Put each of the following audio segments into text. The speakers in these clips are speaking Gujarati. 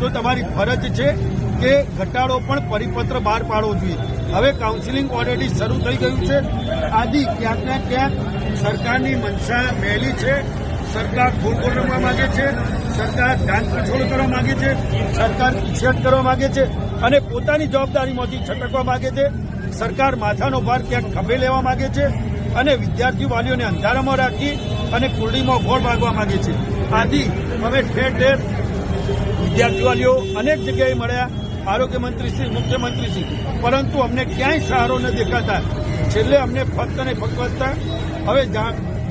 તો તમારી ફરજ છે કે ઘટાડો પણ પરિપત્ર બહાર પાડવો જોઈએ. હવે કાઉન્સિલિંગ ઓલરેડી શરૂ થઈ ગયું છે. આદિ ક્યાંક ને ક્યાંક સરકારની મનસા મહેલી છે. સરકાર ખોલખોલ રમવા માંગે છે. સરકાર ધાન પછોડ કરવા માંગે છે. સરકાર ઉછેદ કરવા માંગે છે. અને પોતાની જવાબદારીમાંથી છટકવા માંગે છે. સરકાર માથાનો ભાર ક્યાંક ખભે લેવા માંગે છે. અને વિદ્યાર્થી વાલીઓને અંધારામાં રાખી અને કુરડીમાં ગોળ ભાગવા માંગે છે. આથી હવે ઠેર ઠેર વિદ્યાર્થી વાલીઓ અનેક જગ્યાએ મળ્યા, આરોગ્ય મંત્રીશ્રી મુખ્યમંત્રીશ્રી પરંતુ અમને ક્યાંય સહારો ન દેખાતા. છેલ્લે અમને ફક્ત અને ફક્ત હવે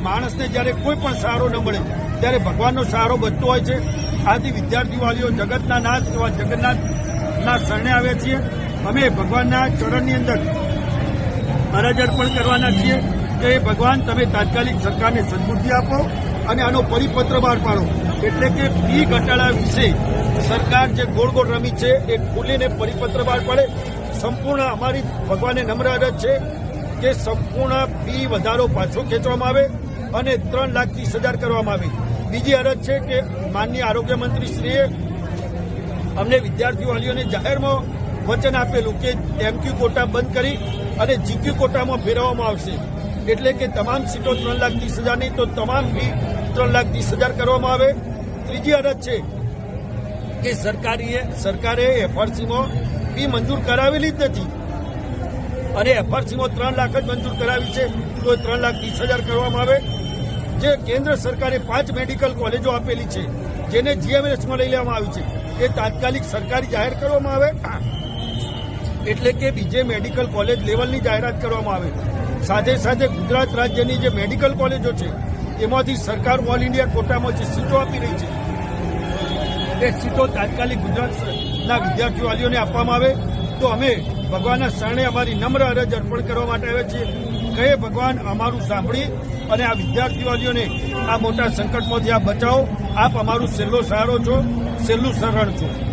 માણસને જ્યારે કોઈ પણ સહારો ન મળે, ત્યારે ભગવાનનો સહારો બનતો હોય છે. આથી વિદ્યાર્થીવાલીઓ જગતના નાથ એવા જગન્નાથના શરણે આવ્યા છીએ. અમે ભગવાનના ચરણની અંદર અરજ અર્પણ કરવાના છીએ. કે ભગવાન, તમે તાત્કાલિક સરકારને સદબુદ્ધિ આપો અને આનો પરિપત્ર બહાર પાડો. એટલે કે ફી ઘટાડા વિશે સરકાર જે ગોળ ગોળ રમી છે, એ ખુલીને પરિપત્ર બહાર પાડે. સંપૂર્ણ અમારી ભગવાને નમ્ર અરજ છે કે સંપૂર્ણ ફી વધારો પાછો ખેંચવામાં આવે અને ત્રણ લાખ ત્રીસ હજાર કરવામાં આવે. બીજી અરજ છે કે માનનીય આરોગ્ય મંત્રીશ્રીએ અમને વિદ્યાર્થી વાલીઓને જાહેરમાં વચન આપેલું કે એમક્યુ કોટા બંધ કરી અને જીક્યુ કોટામાં ફેરવવામાં આવશે. એટલે કે તમામ સીટો ત્રણ લાખ ત્રીસ હજારની તો તમામ ફી ત્રણ લાખ ત્રીસ હજાર કરવામાં આવે. ત્રીજી અરજ છે કે સરકારીએ સરકારે એફઆરસીમાં ફી મંજૂર કરાવેલી જ નથી. અને એફઆરસીમાં ત્રણ લાખ જ મંજૂર કરાવી છે, તો ત્રણ લાખ ત્રીસ હજાર કરવામાં આવે. જે કેન્દ્ર સરકારે પાંચ મેડિકલ કોલેજો આપેલી છે, જેને જીએમએસમાં લઈ લેવામાં આવી છે, એ તાત્કાલિક સરકારી જાહેર કરવામાં આવે. એટલે કે બીજે મેડિકલ કોલેજ લેવલની જાહેરાત કરવામાં આવે. સાથે સાથે ગુજરાત રાજ્યની જે મેડિકલ કોલેજો છે, એમાંથી સરકાર ઓલ ઇન્ડિયા કોટામાં જે સીટો આપી રહી છે એ સીટો તાત્કાલિક ગુજરાતના વિદ્યાર્થીવાલીઓને આપવામાં આવે તો અમે ભગવાનના શરણે અમારી નમ્ર અરજ અર્પણ કરવા માટે આવ્યા છીએ. કહે ભગવાન, અમારું સાંભળી અને આ વિદ્યાર્થીવાલીઓને આ મોટા સંકટમાંથી આ બચાવો. આપ અમારું છેલ્લો સહારો છો, છેલ્લું શરણ છો.